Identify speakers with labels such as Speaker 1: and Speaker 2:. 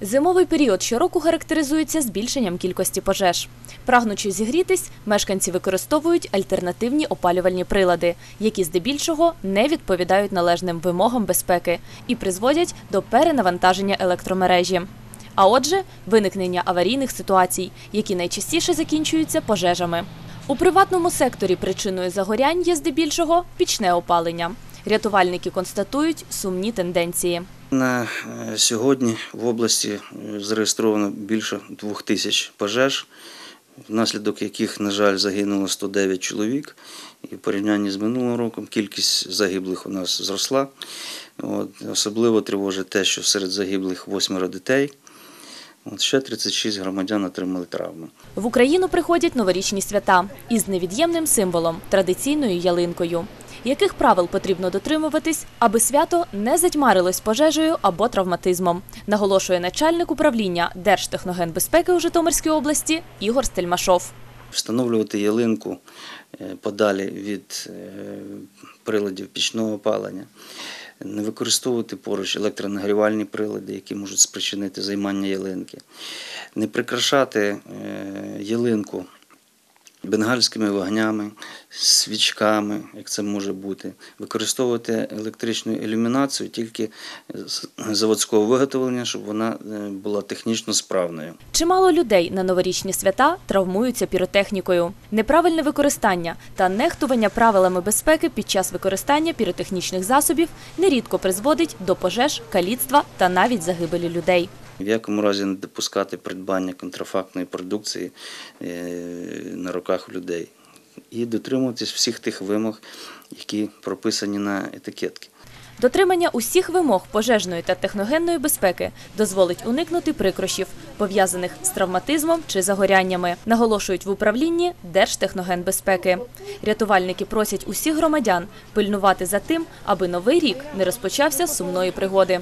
Speaker 1: Зимовий період щороку характеризується збільшенням кількості пожеж. Прагнучи зігрітись, мешканці використовують альтернативні опалювальні прилади, які здебільшого не відповідають належним вимогам безпеки і призводять до перенавантаження електромережі. А отже, виникнення аварійних ситуацій, які найчастіше закінчуються пожежами. У приватному секторі причиною загорянь є здебільшого пічне опалення. Рятувальники констатують сумні тенденції.
Speaker 2: На е, сьогодні в області е, зареєстровано більше двох тисяч пожеж, внаслідок яких, на жаль, загинуло 109 чоловік. І в порівнянні з минулим роком кількість загиблих у нас зросла. От, особливо тривожить те, що серед загиблих восьмеро дітей. От, ще 36 громадян отримали травми.
Speaker 1: В Україну приходять новорічні свята із невід'ємним символом традиційною ялинкою. Яких правил потрібно дотримуватись, аби свято не затьмарилось пожежею або травматизмом, наголошує начальник управління Держтехногенбезпеки у Житомирській області Ігор Стельмашов.
Speaker 2: Встановлювати ялинку е, подалі від е, приладів пічного опалення, не використовувати поруч електронагрівальні прилади, які можуть спричинити займання ялинки, не прикрашати е, ялинку бенгальськими вогнями, свічками, як це може бути, використовувати електричну ілюмінацію тільки заводського виготовлення, щоб вона е, була технічно справною.
Speaker 1: Чимало людей на новорічні свята травмуються піротехнікою. Неправильне використання та нехтування правилами безпеки під час використання піротехнічних засобів нерідко призводить до пожеж, каліцтва та навіть загибелі людей.
Speaker 2: В якому разі не допускати придбання контрафактної продукції е, на руках людей і дотримуватись всіх тих вимог, які прописані на етикетці.
Speaker 1: Дотримання усіх вимог пожежної та техногенної безпеки дозволить уникнути прикрощів, пов'язаних з травматизмом чи загоряннями, наголошують в управлінні Держтехногенбезпеки. Рятувальники просять усіх громадян пильнувати за тим, аби новий рік не розпочався з сумної пригоди.